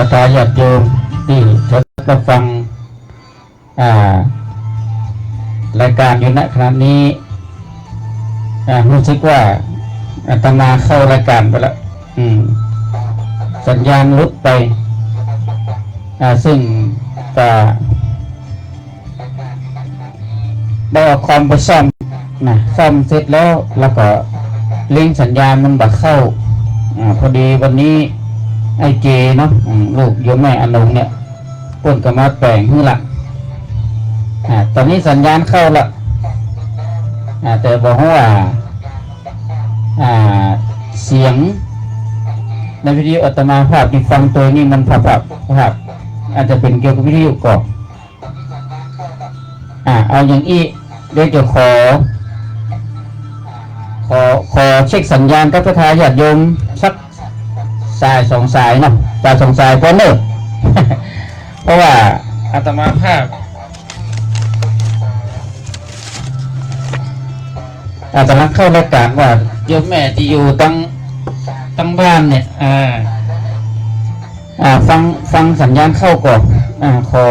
เต่าสตาญาติโยมที่ทดรับฟังรายการอยู่ณขณะนี้รู้สึกว่าอาตมาเข้ารายการไปแล้วสัญญาณลุดไปซึ่งก็ได้เอาคอมไปซ่อมนะซ่อมเสร็จแล้วแล้วก็ลิงสัญญาณมันบักเข้าอ่าพอดีวันนี้ ไอเจเนาะลูกโยมแม่อนงเนี่ยเพิ่นก็มาแปลงให้ละอ่าตอนนี้สัญญาณเข้าละอ่าแต่บอกว่าอ่าเสียงในวิดีโออัตมาภาพที่ฟังตัวนี้มันภาพภาพภาพอาจจะเป็นเกี่ยวกับวิทยุก่อนอ่าเอาอย่างอี้เดี๋ยวจะขอ ขอขอเช็คสัญญาณกับพระทายาติโยมสัก สายสองสายเนาะสาสองสายก่อนเนอะเพราะว่าอาตมาภาพอาตมาเข้ารายการว่าโยมแม่ที่อยู่ตั้งตั้งบ้านเนี่ยอ่าอ่าฟังฟังสัญญาณเข้าก่อนอ่าขอ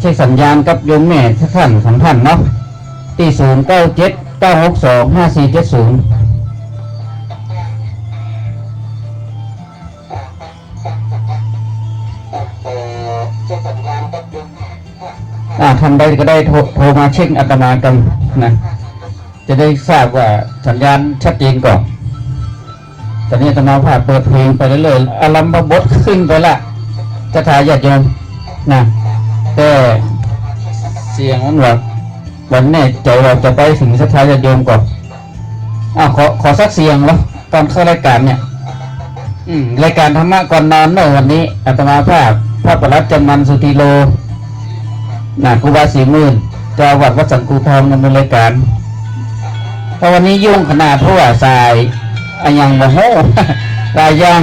เช็คสัญญาณกับโยมแม่ท่านสองท่านเนาะที่ศูนย์เก้าเจ็ดเก้าหกสองห้าสี่เจ็ดศูนย์ อ่าทำได้ก็ได้โทรโทรมาเช็คอัตมากันนะจะได้ทราบว่าสัญญาณชัดเจนก่อนตอนนี้อาตมาภาพเปิดเพลงไปเรื่อยๆอารัมบทขึ้นไปละจะถ่ายญาติโยมนะแต่เสียงมันแบบวันแน่ใจเราจะไปถึงสถานญาติโยมก่อนอ้าวขอขอสักเสียงวะตอนเข้ารายการเนี่ย อืมรายการธรรมะก่อนนอนเนอะวันนี้อาตมาภาพพระประหลัดจำมันสุธีโล นะครูบาสีหมื่นเจ้าอาวัดวัดสังคูทองดำเนินรายการเพราะวันนี้ยุ่งขนาดเพราะว่าสายอะยังโมโหรายย่าง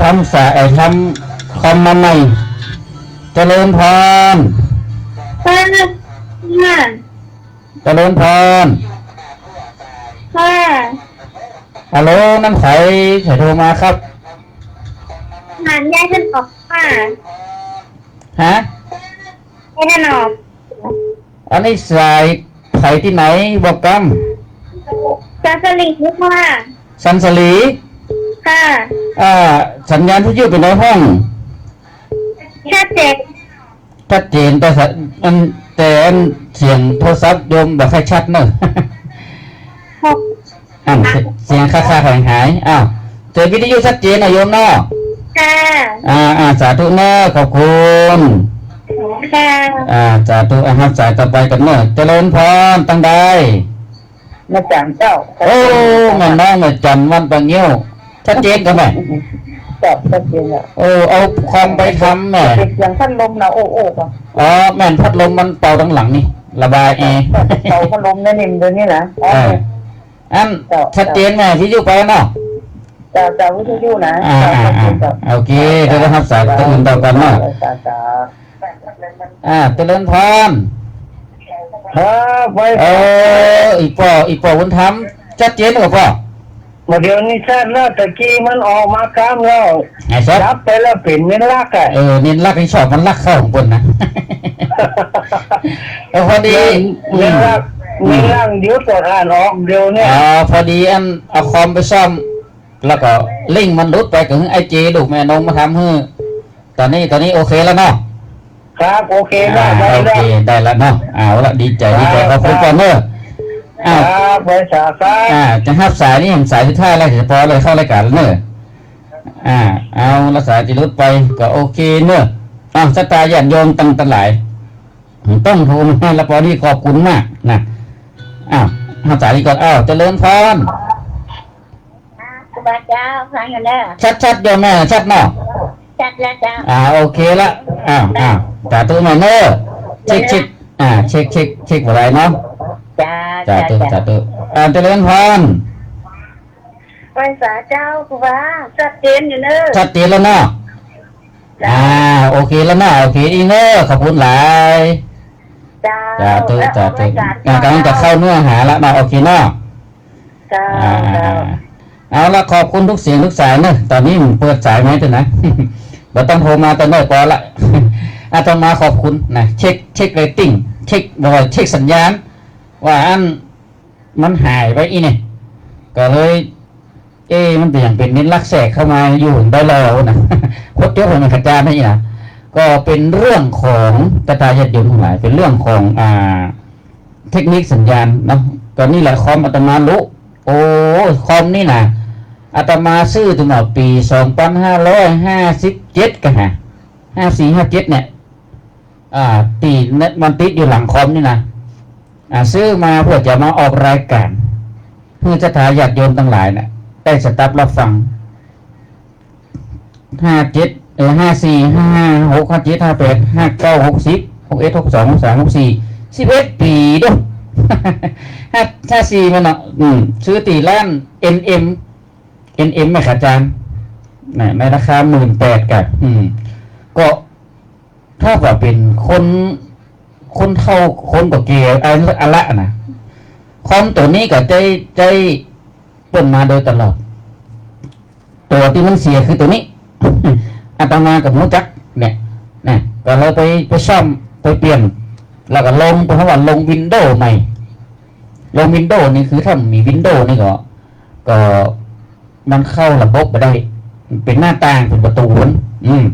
ทำสายเอ่อทำคอมมาใหม่เจริญพรค่ะค่ะเจริญพรค่ะฮัลโหลน้ำใสใส่โทรมาครับหานยายท่านออกค่ะฮะ ยายท่านออกอันนี้สายไผที่ไหนบอกกัมจาสลิงค่ะสันสลีค่ะอ่าสัญญาณที่ยืดเป็นในห้องชัดเจนชัดเจนแต่สัญอันแต่อันเสียงโทรศัพท์โยมแบบค่อยชัดเนอะ หกอันเสียงค่าค่าหายหายอ้าวแต่วิทยุชัดเจนนะโยมเนาะค่ะอ่าอ่าสาธุเนอะขอบคุณ ค่ะอ่าสาธุอะครับสายต่อไปกันเนอะเจริญพรตั้งใดมาจางเจ้า โอ้แม่น้องแม่จันวันปังเงี้ยวชัดเจนกันไหมจอบชัดเจนอะโอ้เอาความไปทำแม่เด็กอย่างพัดลมนะโอ้โอ้ป่ะอ๋อแม่นพัดลมมันเป่าทั้งหลังนี่ระบายแอร์เตาพัดลมนั่นนิ่มเดี๋ยวนี้นะอ๋อเอออันชัดเจนแม่ที่อยู่ไปเนาะเจ้าเจ้าวิทยุนะอ่าอ่าอ่าโอเคเดี๋ยวเราทำสายตื่นต่อกันเนาะจ้าจ้า อ่าเจริญพรครับไว้เอออีปออีปอวุนทำชัดเจนหรือเปล่ามาเดี๋ยวนี้ชาติแล้วตะกี้มันออกมากลางแล้วไอ้ซับรับไปแล้วเป็นเงินลักอะเออเน้นรักไอ้ชอบมันรักเข้าของคนนะเออพอดีอืเงินมลักเงินลักเดี๋ยวตรวจอ่านออกเดี๋ยวเนี่ยอ่าพอดีอันเอาคอมไปซ่อม แล้วก็ลิงก์มันรุดไปกับไอเจลูกแม่นงมาทำให้ตอนนี้ตอนนี้โอเคแล้วเนาะ ครับโอเคได้อ่าได้โอได้เคได้แล้วเนาะเอาละดีใจดีใจขอบคุณก่อนเนอะคอ้าวรับไว้สาครัอ่าบจะห้าสายนี่เห็นสายสุดท้ายแล้วเฉพาะเลยเข้ารายการแล้วเนอะอ่า เอาละสายที่รุดไปก็โอเคเนอะอ้าวสตาร์ยันโยมตั้งแตหลายต้องโทรมาแล้วพอดีขอบคุณมากนะอ้าวห้าสายนี้ก่อนอ้าวเจริญพรครูบาเจ้าฟังกันเด้อชัดชัดๆโยมแม่ชัดเนาะ จัดแล้วเจ้าอ่าโอเคละอ้าวอ้าวจ่าตู้มาเนอะเช็คเช็คอ่าเช็คเช็คเช็คอะไรเนาะจ้าจ่าจ้าตู้จ้าจ่าตู้อ่าเจริญพรไว้สาเจ้าครูบาชัดเจนอยู่เนอะชัดเจนแล้วเนาะอ่าโอเคแล้วเนาะโอเคอีเนอะขอบคุณหลายจ้าจ่าตู้จ่าตู้อ่ากำลังจะเข้าเนื้อหาละเนาะโอเคเนาะจ้าอ่าอ่าจ้าอ่าเอาละขอบคุณทุกเสียงทุกสายเนอะตอนนี้ผมเปิดสายไหมตัวนะ บ่ต้องโทรมาต่เนิ่นก่อละอาตมาขอบคุณนะเช็คเช็คเรตติ้งเช็คบ่ว่าเช็คสัญญาณ ว่าอันมันหายไปอีเนี่ยก็เลย เอ๊มันเป็นอย่างเป็นนินลักแสกเข้ามาอยู่ได้แล้วนะพดเจ้าของอาจารย์นี่นะก็เป็นเรื่องของตาตาญาติโยมทั้งหลาย เป็นเรื่องของอ่า เทคนิคสัญญาณเนาะตอนนี้แหละคอมอาตมารู้โอ้คอมนี่นะ อาตมาซื้อตั้งแต่ปีสองพันห้าร้อยห้าสิบเจ็ดกันฮะห้าสี่ห้าเจ็ดเนี่ย อ่าตีเน็ตมันติดอยู่หลังคอมนี่นะอ่าซื้อมาเพื่อจะมาออกรายการเพื่อจะถาญาติโยมทั้งหลายเนะ่ะได้สตับรับฟังห้าเจ็ดเออห้าสี่ห้าหกห้าเจ็ดห้าแปดห้าเก้าหกสิบหกเอ็ดหกสองหกสามหกสี่สิบเอ็ดปีด้วยห้าห้าสี่มันเนาะอืมซื้อตีล้าน NM NM ไหมครับอาจารย์น่ะในราคาหมื่นแปดกับ อืม ก็ถ้าว่าเป็นคนคนเท่าคนกับเกียร์อันอันละนะคอมตัวนี้ก็ใจใจเปิ่นมาโดยตลอด ตัวที่มันเสียคือตัวนี้อาตมากับหมูจัก เนี่ยนะก็เลยไปไปซ่อมไปเปลี่ยน แล้วก็ลงเพราะว่าลงวินโดว์ใหม่ลงวินโดว์นี่คือถ้ามีวินโดว์นี่ก็ ก็ มันเข้าระบบไปได้ เป็นหน้าต่างเป็นประตูมันอืม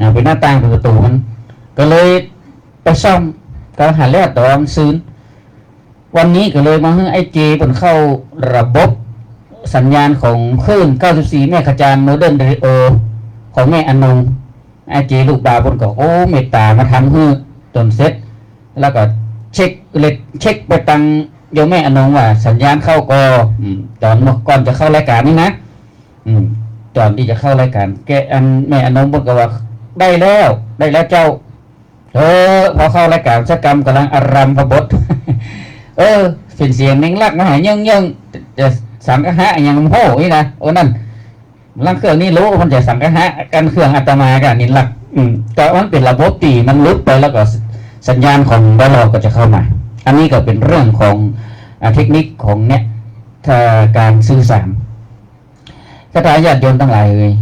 อ่าเป็นหน้าต่างเป็นประตูมัน ก็เลยไปซ่อมก็หาแล้วตอนซื้อวันนี้ก็เลยมาให้ไอเจเป็นเข้าระบบสัญญาณของคลื่น 94 แม่ขจานโมเดิร์นเรดิโอของแม่อนงไอเจลูกบาวบนก็โอ้เมตตามาทำให้จนเสร็จ แล้วก็เช็คเลยเช็คไปตัง โยมแม่อนงว่า สัญญาณเข้าก็อืมตอนก่อนจะเข้ารายการนี่นะอืมตอนที่จะเข้ารายการ แกอันแม่อนงบอกว่า ได้แล้ว ได้แล้วเจ้า เออพอเข้ารายการสักกรรมกำลังอารัมพบทเออเสียงเสียงนิ่งลักมาหายังยังจะสังกะหะอย่างโหนี่นะโอ้นั่นลังเครื่องนี่รู้ว่ามันจะสังกะหะกันเครื่องอาตมากันนี่ลัก อืมก็มันเป็นระบบตีมันลุดไปแล้วก็สัญญาณของบ้านเราก็จะเข้ามา อันนี้ก็เป็นเรื่องของอเทคนิคของเนี่ยการสื่อสารกระทาญาติโยมทั้งหลายเลย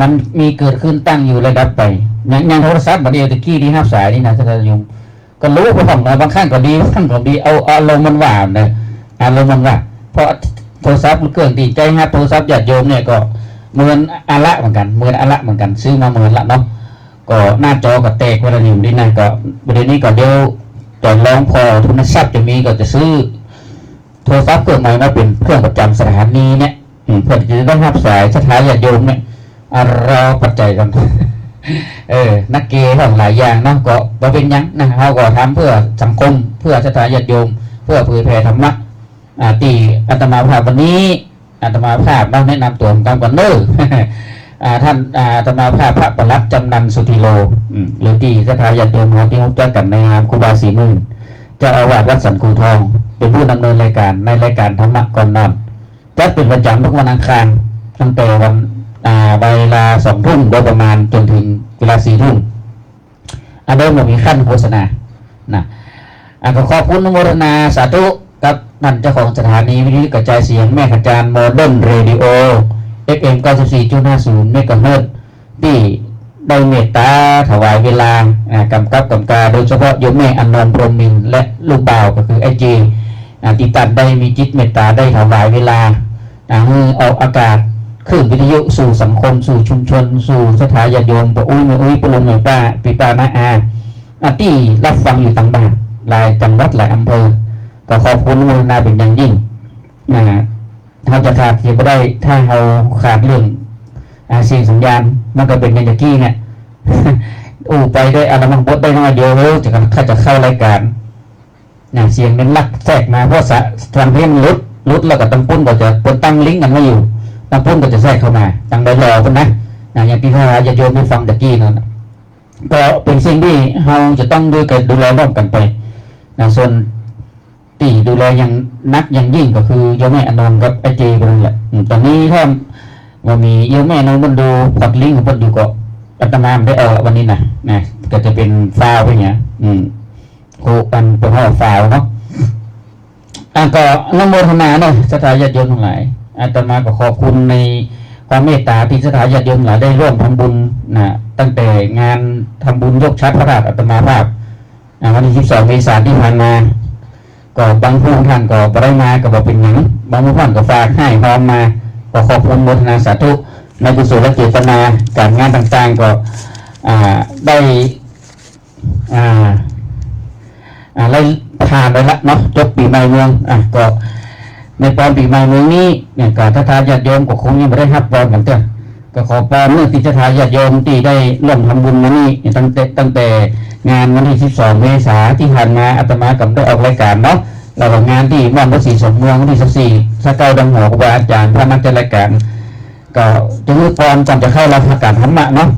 มันมีเกิดขึ้นตั้งอยู่ระดับไปอย่างอย่างโทรศัพท์บัดเดียวตะกี้ที่ห้าสายนี่นะท่านยมก็รู้ไปของเราบางครั้งก็ดีบางครั้งก็ดีเอาอารมณ์มันว่านี่ยอารมณ์มันว่าเพราะโทรศัพท์มันเกินตีใจฮะโทรศัพท์ญาติโยมเนี่ยก็เหมือนอาละเหมือนกันเหมือนอาละเหมือนกันซื้อมาเหมือนละเนาะก็หน้าจอก็แตกเวลาอยู่นี่นะก็ประเด็นนี้ก็เดียว ตอนลองพอทุนทรัพย์จะมีก็จะซื้อ โทรศัพท์เครื่องใหม่มาเป็นเครื่องประจำสถานีเนี่ยเพื่อจะได้รับสายสถานญาติโยมเนี่ยรอปัจจัยกันเออ นักเกย์ของหลายอย่างเนาะก็บ่เป็นยังนะเราก็ทำเพื่อสังคม เพื่อสถานญาติโยม เพื่อเผยแผ่ธรรมะอ่าตีอาตมาภาพวันนี้อาตมาภาพต้องแนะนำตัวตามกันเนออ่า ท่านอ่าอาตมาภาพพระประลัดจำนันสุธีโลอืมหรือที่สถานญาติโยมของที่รู้จักกันในนามครูบาศรีมื่นเจ้าอาวาสวัดสันคูทอง เป็นผู้ดำเนินรายการในรายการธรรมะก่อนนอนจัดเป็นประจำทุกวันอังคารตั้งแต่วันอ่าเวลาสองทุ่มโดยประมาณจนถึงเวลาสี่ทุ่มอันเดิมเรามีขั้นโฆษณานะอ่าก็ขอบคุณอนุโมทนาสาธุกับท่านเจ้าของสถานีวิทยุกระจายเสียงแม่ขจารโมเดิร์นเรดิโอ FM 94.50เมกะเฮิร์ที่ได้เมตตาถวายเวลากำกับกำกาโดยเฉพาะโยมแม่อันนนท์พรหมินและลูกบ่าวก็คือไอจีติตันได้มีจิตเมตตาได้ถวายเวลาอ่าให้ออกอากาศคลื่นวิทยุสู่สังคม สู่ชุมชน สู่สถาญาโยมปะอุ้ยม่อุ้ยปะลุงไม่ป้าปีป้านาอาอาที่รับฟังอยู่ต่างบ้านหลายจังหวัดหลายอำเภอก็ขอบคุณอนุโมทนาเป็นอย่างยิ่งนะฮะ เราจะขาดเสียไม่ได้ถ้าเราขาดเรื่องอาเสียงสัญญาณมันก็เป็นอย่างตะกี้เนี่ยอู้ไปได้อารมังบดได้น้อยเดียวแล้วจะกันข้าจะเข้ารายการนะเสียงเป็นลักแทรกมาเพราะสะทางเพลงลุดลุดแล้วก็ตั้งปุ้นก็จะปนตั้งลิงก์กันไมาอยู่บางพุ่นก็จะแทรกเข้ามาจังได้รอพุ่นนะนะอย่างที่พระญาติโยมได้ฟังตะกี้นั่นก็เป็นสิ่งที่เราจะต้องดูกันดูแลร่วมกันไปนะส่วน ที่ดูแลอย่างนักอย่างยิ่งก็คือโยมแม่อนงกับไอเจกันนั่นแหละตอนนี้ถ้าว่ามีโยมแม่อนงมันดูพอดลิงก์ของมันอยู่ก็อาตมาไม่ได้เอาละวันนี้นะนะก็จะเป็นฟาวไปเงี้ยอืมโคกันเป็นห้อฟาวเนาะอะก็นโมทนาเนาะสถาญาติโยมทั้งหลายอาตมาก็ขอบคุณในความเมตตาที่สถาญาติโยมหลายได้ร่วมทำบุญนะตั้งแต่งานทำบุญยกชัดพระราชอัตมาภาพอ่าวันที่ 12 เมษายนที่ผ่านมา ก็บางผู้ท่านก็บ่ได้มาก็บอกเป็นหยังบางผู้ท่านก็ฝากให้พร้อมมาก็ขอบคุณโมทนาสาธุในกุศลและเจตนาการงานต่างๆก็ได้ไล่ผ่านไปละเนาะจบปีใหม่เมืองอะก็ในตอนปีใหม่เมืองนี้เนี่ยก็ถ้าทานญาติโยมก็คงยังไม่ได้รับพรกันเถอะก็ขอพรเมื่อที่จะทานญาติโยมที่ได้ร่วมทำบุญมานี่ตั้งแต่ตั้งแต่ งานวันที่ 12 เมษาที่ผ่านมาอาตมากับได้ออกรายการเนาะแล้วก็งานที่บ้านพระศรีสมเมืองวันที่สิบสี่สเก้าดังหัวครูบาอาจารย์พระนักจัดรายการก็จะมือก่อนก่อนจะเข้ารับประการธรรมะเนาะ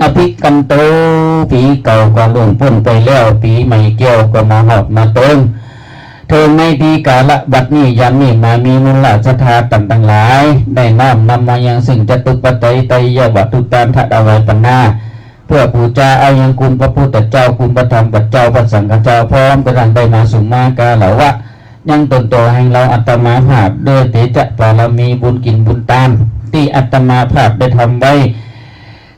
อภิกันโตปีเก่าก็ล่วงพ้นไปแล้วปีใหม่เกี่ยวก็มาหอบมาเติมเธอในปีกาละบัดนี้ยามนี้มามีมุลาสถาตันต่างหลาย ได้น้อมนำมายังสิ่งจตุปัจจัยไตรยวัตถุตานทัดเอาไว้ปัญนา พื่อปูจาอายังคุณพระพุทธเจ้าคุณพระธรรมพระเจ้าพระสังฆเจ้าพร้อมกระดังได้มาสุมากาเหลาวะยังตนตัวแห่งเราอัตมาภาพด้วยเตจะบารมีบุญกินบุญตาม ที่อัตมาภาพได้ทำไว้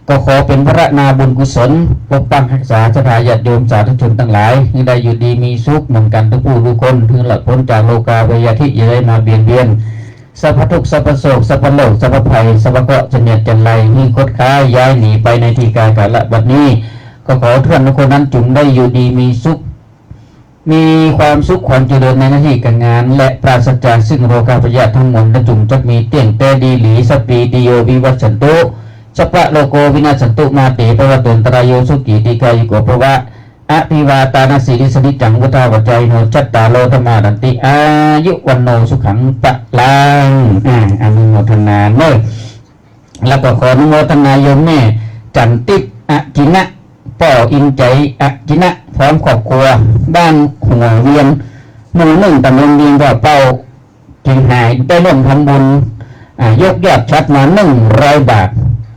ก็ขอเป็นพระนาบุญกุศลปกปักรักษาสถาญาติโยมสาธุชนทั้งหลายให้ได้อยู่ดีมีสุขเหมือนกันทุกผู้ทุกคนถึงหลักพ้นจากโลกาวิยาที่อย่าได้มาเบียดเบียน สัพพทุกสัพพโศกสัพพโลกสัพพภัยสัพพเคราะห์จะเนียดจันไรมีคดค้ายย้ายหนีไปในที่กายกาละบัดนี้ ก็ขอทุกท่านทุกคนนั้นจุงได้อยู่ดีมีสุข มีความสุขความเจริญในหน้าที่การงาน และปราศจากซึ่งโรคาพยาธิทั้งหมดและจุงจักมีเตียงแต่ดีหลีสปีติโยวิวัชชันตุสัพพะโลโกวินาศสันตุมาเตปวะตนตรายโยสุกิติกายุโกภวะ อภิวาตานาสีริสนิจังวุฒาวัจจัยโนจัตตาโลธรรมาดันติอายุวันโนสุขังปะลังอ่าอนุโมทนาเนอะแล้วก็ขออนุโมทนายมแม่จันติปอะจินะป่ออินใจอะจินะพร้อมครอบครัว บ้านหัวเวียนหมู่หนึ่งตำบลเวียงก็เป้าจึงหายได้ร่วมทำบุญยกยอดชัดมาหนึ่งร้อยบาท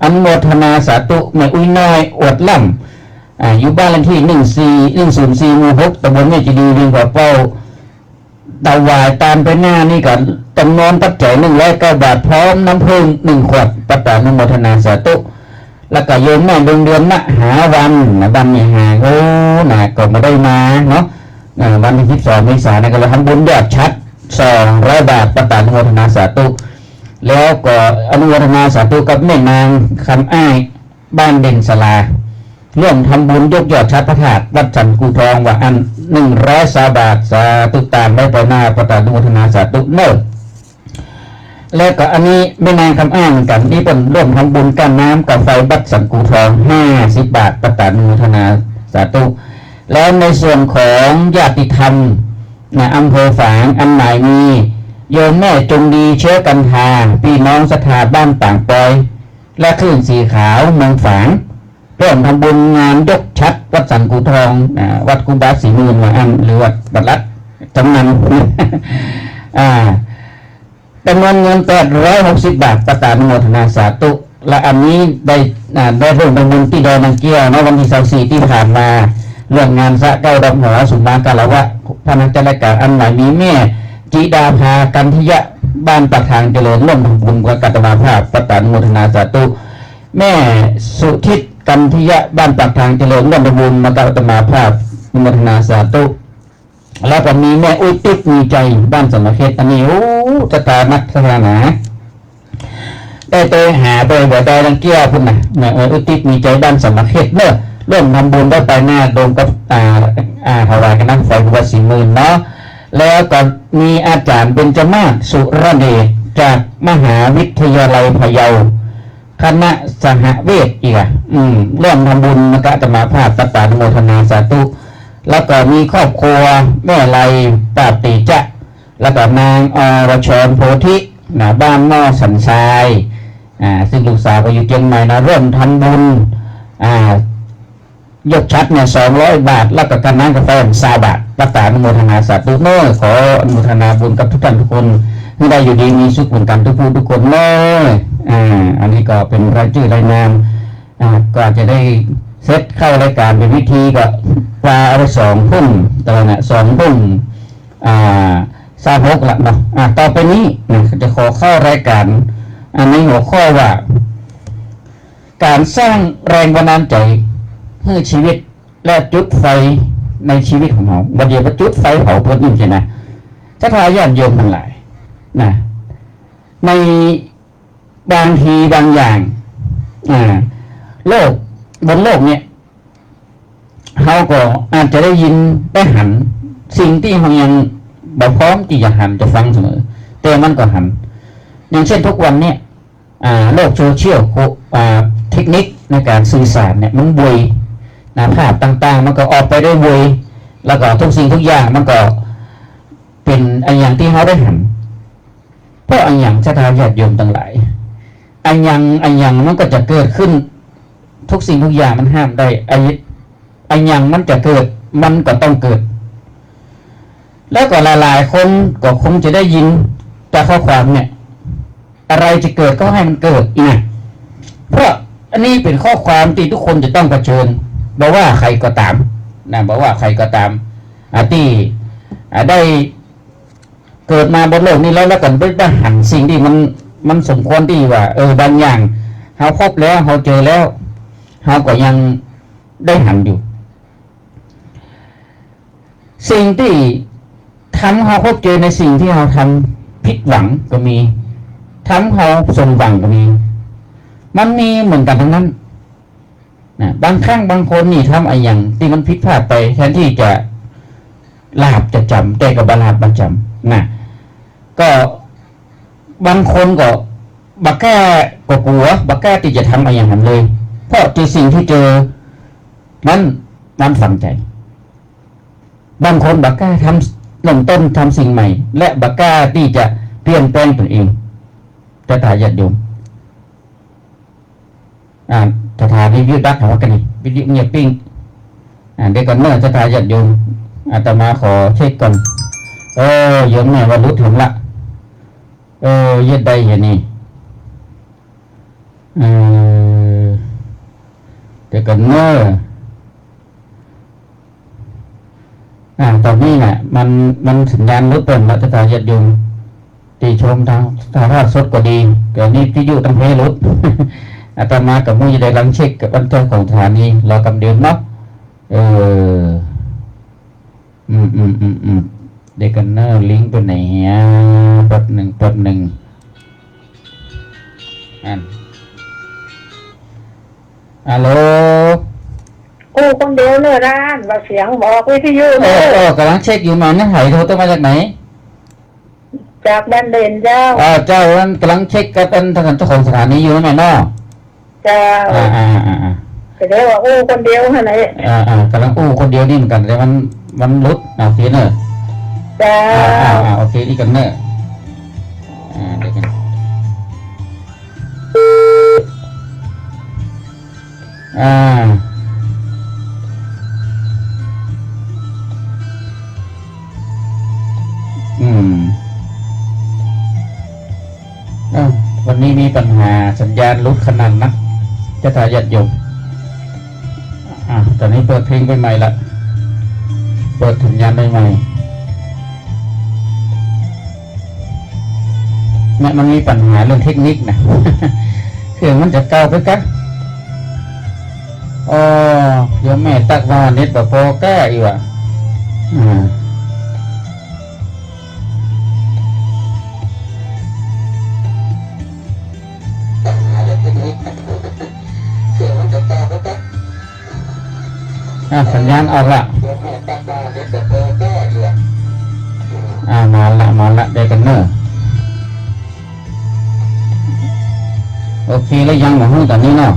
อันโมทนาสาธุแม่อุ้ยน้อยอวดล่ำ อายู่บ้านเลขที่หนึ่งสี่หนึ่งศูนย์สี่หมู่หกตำบลแม่จีดีเวียงก็เป้าดาวายตามไปหน้านี่กันจำนวนปัจจัยหนึ่งร้อยเก้าบาทพร้อมน้ำผึ้งหนึ่งขวดประกานุโมทนาสาธุแล้วก็โยมแม่ดือนเดือนมหาวันนะวันนี้หาโอ้นะก็ม่ได้มาเนาะอ่าวันที่สิบสองเมษายนะก็เลยทำบุญยอดชัดสองร้อยบาทประตานุโมทนาสาธุแล้วก็อนุโมทนาสาธุกับแม่นางคำอ้ายบ้านเด่นสลา ร่วมทำบุญยกยอดชัดพระธาตุวัดจันทร์กูทองว่าอันหนึ่งร้อยสาบาทสาธุตามได้ไปหน้าประตานุโมทนาสาธุเนิ่นแล้วก็อันนี้ไม่นานคำอ้างเหมือนกันนี่เป็นร่วมทำบุญกันน้ำกับไฟบัตสังกูทองห้าสิบบาทประตานุโมทนาสาธุแล้วในส่วนของญาติธรรมนะอำเภอฝางอันหมายมีโยมแม่จงดีเชื้อกันทาพี่น้องสถาบ้านต่างปอย และคลื่นสีขาวเมืองฝาง ร่วมทำบุญงานยกชัด วัดสันกูทองวัดกุบาสีมูลมาอันหรือวัดบัดรัดจำนันจำนวนเงิน860บาทประตานโมทนาสาธุและอันนี้ได้ได้ร่วมทำบุญที่ดอยนางเกี้ยวเนะวันที่24ที่ผ่านมา เรื่องงานสะเก้าดอกหัวสุมากาละวะพระนักจัดรายการอันใหม่มีแม่จิดาภากันทิยะบ้านปากทางเจริญร่วมทำบุญกับกัตมาภาพประตานโมทนาสาธุแม่สุทิต กันทิยะบ้านปากทางเจริญร่วมทำบุญมากับกัตมาภาพนุโมทนาสาธุแล้วก็มีแม่อุ้ยติ๊กมีใจบ้านสมเขตอันนี้โอ้สถานักสถานาได้ไปหาไปบ่ได้รังเกียพุ่นนะแม่อุ้ยติ๊กมีใจบ้านสมเขตเนอะเริ่มทำบุญได้ไปหน้าโดมกับอ่าอ่าถวายกันนั่งไฟวัดสีหมื่นเนาะแล้วก็มีอาจารย์เบญจมาศสุรเดชจากมหาวิทยาลัยพะเยา คณะสหเวทอีกอะอืมเริ่มทำบุญมกะจะมาภาพตตานุโมทนาสาธุแล้วก็มีครอบครัวแม่ไรปราติจะแล้วก็นางอรชรโพธินะบ้านหม้อสันทรายอ่าซึ่งลูกสาวก็อยู่เชียงใหม่นะร่วมทำบุญอ่ายกชัดเนี่ยสองร้อยบาท แล้วก็การนั่งกาแฟซาบาทรักษาโมทนาสาธุเนอขออนุทนาบุญกับทุกท่านทุกคนให้ได้อยู่ดีมีสุขเหมือนกันทุกผู้ทุกคนเลย อ่าอันนี้ก็เป็นรายชื่อรายนามอ่าก็จะได้เซตเข้ารายการเป็นวิธีก็ปลาเอาไปสองพุ่มตอนน่ะสองพุ่มอ่าซาบกละเนาะอ่าต่อไปนี้นะจะขอเข้ารายการ อันในหัวข้อว่า การสร้างแรงบันดาลใจให้ชีวิตและจุดไฟในชีวิตของเราบัดเดียวว่าจุดไฟเผาเพื่อนใช่ไหมถ้าทายาทโยมทั้งหลายนะใน บางทีบางอย่างโลกบนโลกเนี่ยเขาก็อาจจะได้ยินได้หัน สิ่งที่เขายังแบบพร้อมที่จะหันจะฟังเสมอแต่มันก็หัน อย่างเช่นทุกวันเนี่ยโลกโซเชียลเทคนิคในการสื่อสารเนี่ยมันบวยนะภาพต่างๆ มันก็ออกไปได้บวยแล้วก็ทุกสิ่งทุกอย่างมันก็เป็นอันอย่างที่เขาได้หันเพราะอันอย่างชะตาญาติโยมทั้งหลาย อันยังอันยังมันก็จะเกิดขึ้น ทุกสิ่งทุกอย่างมันห้ามได้อันอันยังมันจะเกิดมันก็ต้องเกิด แล้วก็หลายๆคนก็คงจะได้ยินจากข้อความเนี่ย อะไรจะเกิดก็ให้มันเกิดอีกนะเพราะอันนี้เป็นข้อความที่ทุกคนจะต้องเผชิญบอกว่าใครก็ตามนะบอกว่าใครก็ตามอาที่อ่าได้เกิดมาบนโลกนี้แล้วแล้วกันได้หันสิ่งที่มัน มันสมควรที่ว่า เออบางอย่างเขาพบแล้วเขาเจอแล้วเขาก็ยังได้หันอยู่ สิ่งที่ทำเขาพบเจอในสิ่งที่เขาทำผิดหวังก็มีทำเขาสมหวังก็มี มันมีเหมือนกันทั้งนั้นนะบางครั้งบางคนนี่ทำอะไรอย่างที่มันผิดพลาดไป แทนที่จะลาบจะจำแต่กับบาลาบประจำนะก็ บางคนก็บักแก้ก็กลัวบักแก้ที่จะทำอะไรอย่างนั้นเลย เพราะที่สิ่งที่เจอ นั้นมันฝังใจ บางคนบักกล้าทำเริ่มต้นทำสิ่งใหม่ และบักกล้าที่จะเปลี่ยนแปลงตนเองจะถ่ายญาติโยมอ่าจะถ่ายรีวิวดักหาว่ากันนี่วิดีโอเงียบปิ้งอ่าเด็กกันเมื่อจะถ่ายญาติโยมอาตมาขอเช็คก่อนเออโยมแม่ว่ารู้ถึงละ เออเย็ดใดอย่างนี้เออเด็กกันเมื่ออ่าตอนนี้เนี่ยมันมันสัญญาณลดเปิดมาตรฐานญาติโยมตีชมทางทางภาสดก็ดีเดี๋ยวนี้ที่อยู่ตั้งเพลดอาตมากับมุ้ยได้ลังเช็คกับบันเทิงของสถานีเรอกำเดือนเนาะเออ อืมอืมอืมอืม เด็กกันเนอร์ลิงก์ไปไหนฮะแป๊บหนึ่งแป๊บหนึ่งอันฮัลโหลกูคนเดียวเนอะร้านว่าเสียงบอกวิทยุเอเนอเออะอกำลังเช็คอยู่มาเนี่ยหายโทรต้องมาจากไหนจากบ้านเด่นเจ้าอ่าเจ้านั้นกำลังเช็คกับเป็นทางเจ้าของสถานีอยู่ไหมเนาะเจ้าอ่าอ่าอ่าอ่าแต่เดี๋ยวว่าอู้คนเดียวเท่านั้นอ่าอ่ากำลังอู้คนเดียวนี่เหมือนกันแต่มันมันลุดอ่าโอเคเนอะ เจ้าอ่าอ่าโอเคนี่กันเนอะอ่าเดี๋ยวกันอ่าอืมอ้าววันนี้มีปัญหาสัญญาณลุดขนาดนักจะถ่ายยัดยมอ่าตอนนี้เปิดเพลงไปใหม่ละ เปิดสัญญาณได้ใหม่ เนี่ยมันมีปัญหาเรื่องเทคนิคนะเครื่องมันจะเก่าไปกันอ๋อเดี๋ยวแม่ตักว่าเน็ตแบบพอแก้อีกว่ะอ่าอะสัญญาณออกละอ่ามาละมาละได้กันเนอะ โอเคแล้วยังหมอหูตอนนี้เนาะ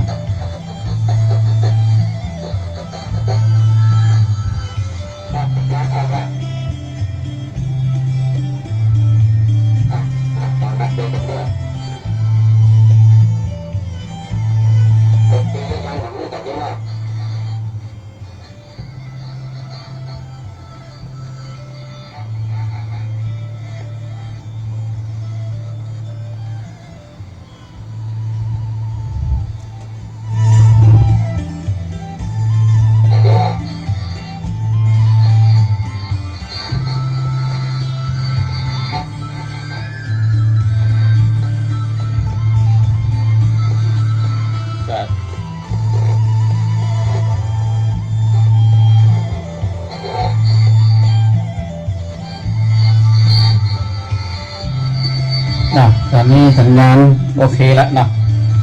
นนี้สัญญาณโอเคแล้วเนาะ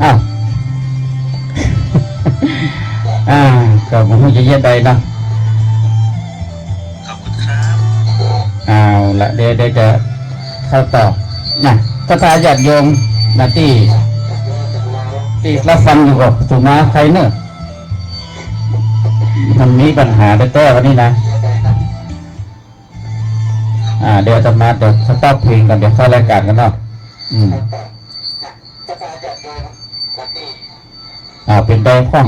อ้าวอ่าก็ผมจะเย็ดใดเนาะขอบคุณครับเอาละเดี๋ยวเดี๋ยวจะเข้าต่อนะกระทาญาติโยมนะที่ที่รับฟังอยู่กับสุมาใครเนอะมันมีปัญหาแต่แต่วันนี้นะ อ่า เดี๋ยวจะมาเดี๋ยวสต็อปเพลงกันเดี๋ยวเข้ารายการกันเนาะ อ่าเป็นได้ข้อง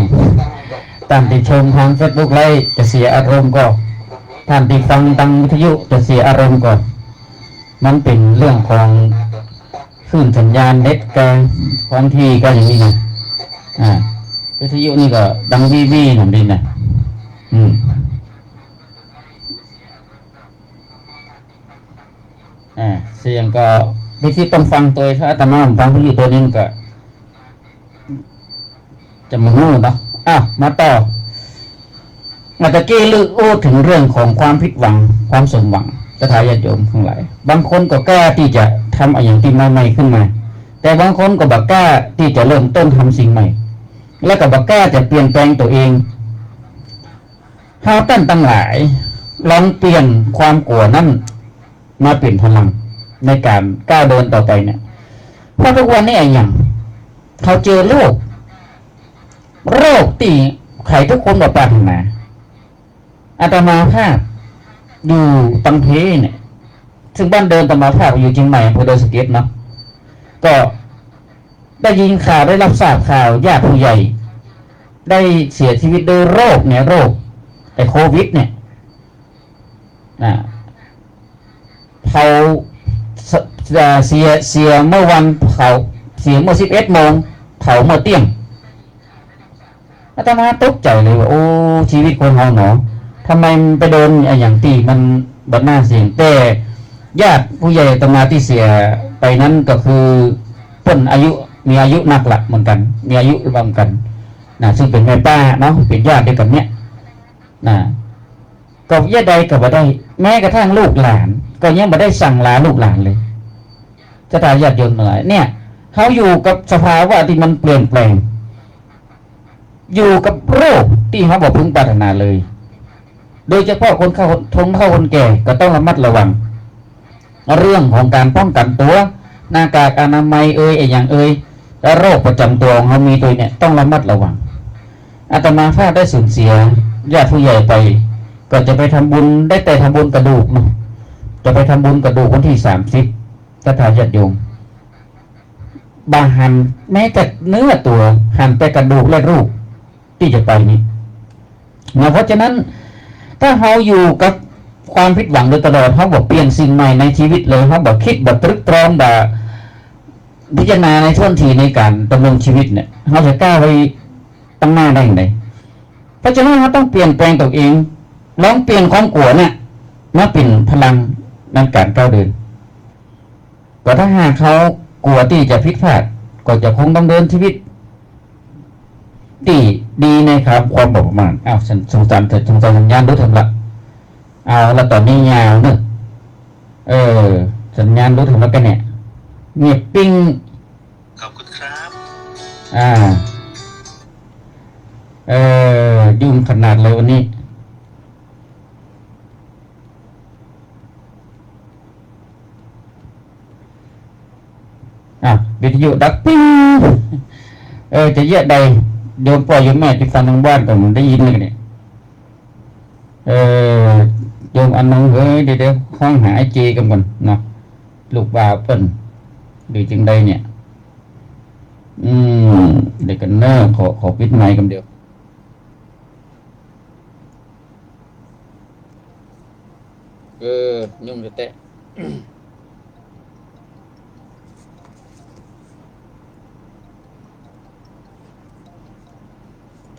ตามที่ชมทางเฟซบุ๊กไลฟ์จะเสียอารมณ์ก็ท่านที่ฟังทางวิทยุจะเสียอารมณ์ก่อน มันเป็นเรื่องของคลื่นสัญญาณเน็ตกันบางทีก็อย่างนี้นะอ่าวิทยุนี่ก็ดังวีวีหนุ่มดินนะอืมอ่าเสียงก็ วิธีต้องฟังตัวถ้าอาตมาฟังวิทยุตัวนี้ก็จะมาหูเนาะอ้าวมาต่อมาตะกี้ลือโอ้ถึงเรื่องของความผิดหวัง ความสมหวังจะทายาทโยมทั้งหลาย บางคนก็กล้าที่จะทำอะไรอย่างที่ใหม่ๆขึ้นมา แต่บางคนก็บักกล้าที่จะเริ่มต้นทำสิ่งใหม่ แล้วก็บักกล้าจะเปลี่ยนแปลงตัวเองเฮาตั้นตั้งหลาย ลองเปลี่ยนความกลัวนั่นมาเปลี่ยนพลัง ในการก้าวเดินต่อไปเนี่ยเพราะทุกวันนี้อย่างเขาเจอโรคโรคที่ใครทุกคนบอกปรารถนาอาตมาภาพอยู่ตังเพเนี่ย ซึ่งบ้านเดิมอาตมาภาพอยู่เชียงใหม่อำเภอดอยสะเก็ดเนาะก็ได้ยินข่าวได้รับทราบข่าวญาติผู้ใหญ่ ได้เสียชีวิตโดยโรคเนี่ยโรคไอโควิด เนี่ยนะเขา เสียเสียเมื่อวันเขาเสียเมื่อสิบเอ็ดโมงเขาเมื่อเที่ยงอาตมาตกใจเลยว่าโอ้ชีวิตคนเฮาหนอทำไมมันไปโดนไอ้อย่างตีมันบัดหน้าเสียงแต่ญาติผู้ใหญ่ตมาที่เสียไปนั้นก็คือพิ่นอายุมีอายุนักละเหมือนกัน มีอายุรวมกันนะซึ่งเป็นแม่ป้าเนาะเป็นญาติด้วยกันเนี้ยนะก็ญาติใดก็บ่ได้ แม้กระทั่งลูกหลาน ก็ยังบ่ได้สั่งลาลูกหลานเลยจะตายญาติโยมทั้งหลายเนี่ยเขาอยู่กับสภาวะที่มันเปลี่ยนแปลง อยู่กับโรคที่เขาบอกพึงปรารถนาเลย โดยเฉพาะคนเข้าทงเข้าคนแก่ก็ต้องระมัดระวัง เรื่องของการป้องกันตัว หน้ากากอนามัยเอ่ยอย่างเอ่ยและโรคประจำตัวของเขามีตัวเนี่ยต้องระมัดระวังอาตมาภาพได้สูญเสียญาติผู้ใหญ่ไป ก็จะไปทำบุญได้แต่ทำบุญกระดูกเนาะ จะไปทำบุญกระดูกวันที่สามสิบก็ทาญาติโยมบางหันแม้แต่เนื้อตัวหันแต่กระดูกและรูป ที่จะไปนี้นะเพราะฉะนั้น ถ้าเขาอยู่กับความผิดหวังโดยตลอดเขาบอกเปลี่ยนสิ่งใหม่ในชีวิตเลยเขาบอกคิดแบบตรึกตรองแบบพิจารณาในท่วนทีในการดำรงชีวิตเนี่ยเขาจะกล้าไปตั้งหน้าได้อย่างไรเพราะฉะนั้นเขาต้องเปลี่ยนแปลงตัวเองลองเปลี่ยนความกลัวเนี่ยมาเป็นพลัง ในการก้าวเดินก็ถ้าหากเขากลัวที่จะผิดพลาดก็จะคงต้องเดินชีวิตที่ดีนะครับความบอกประมาณอ้าวฉันสงสารเธอสงสารสัญญาณรู้ทำละเอาแล้วตอนนี้ยาวเนอะเออ สัญญาณรู้ทำละกันเนี่ยเงียบปิ้งขอบคุณครับ อ่า เออยุ่งขนาดเลยวันนี้ อะ วิทยุดักปิ้งเออจะเยอะใดโยมพ่อโยมแม่ที่ฟังทางบ้านก็มันได้ยินเลยเนี่ยเออโยมอันนึงเฮ้ยเดี๋ยวเดี๋ยวห้องหาไอจีกันก่อนเนาะลูกบ่าวเปิ้นดูจึงใดเนี่ย อืมเด็กกันเนอร์ขอขอปิดไมค์กันเดียวเออยุ่งจะแตะ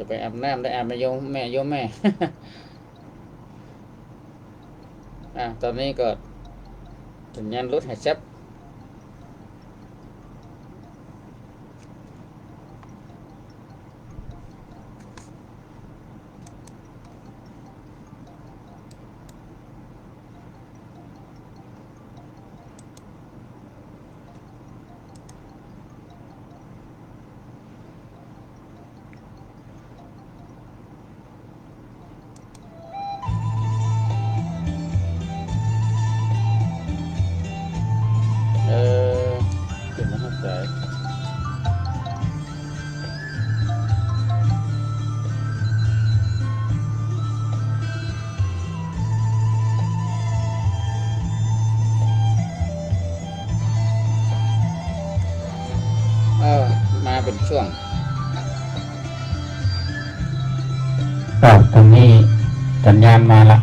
ไปอาบน้ำได้อาบไปโยมแม่โยมแม่ อะตอนนี้ก็สัญญาณรถหายชับ ครับตรงนี้สัญญาณมาละ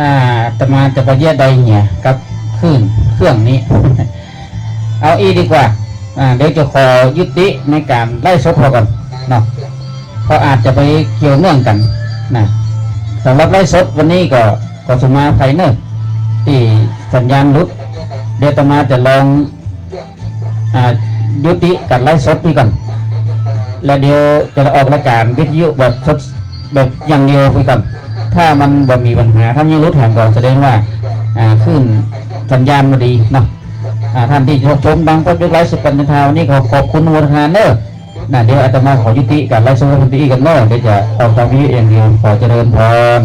อ่าตมาจะไปเยี่ยใดเนี่ยกับคลื่นเครื่องนี้ เอาอีดีกว่าอ่าเดี๋ยวจะขอยุติในการไล่สดพอก่อนเนาะเพราะอาจจะไปเกี่ยวเนื่องกันนะสำหรับไล่สดวันนี้ก็ก็สมาไฟเนอร์ที่สัญญาณหลุดเดี๋ยวตมาจะลองอ่ายุติการไล่สดนี่ก่อนแล้วเดี๋ยวจะออกรายการวิทยุแบบสด แบบอย่างเดียวไปก่อนถ้ามันบ่มีปัญหาถ้ายังรู้แถมก่อนแสดงว่าอ่าขึ้นสัญญาณมาดีเนาะอ่าท่านที่ชมบางก็ยกไลฟ์สุดกันทาวันนี้ขอขอบคุณวัฒนาเนอร์นะเดี๋ยวอาตมาขอยุติการไลฟ์สดยุติกันเนอร์เดี๋ยวจะออกทางวิทยุอย่างเดียวขอเจริญพร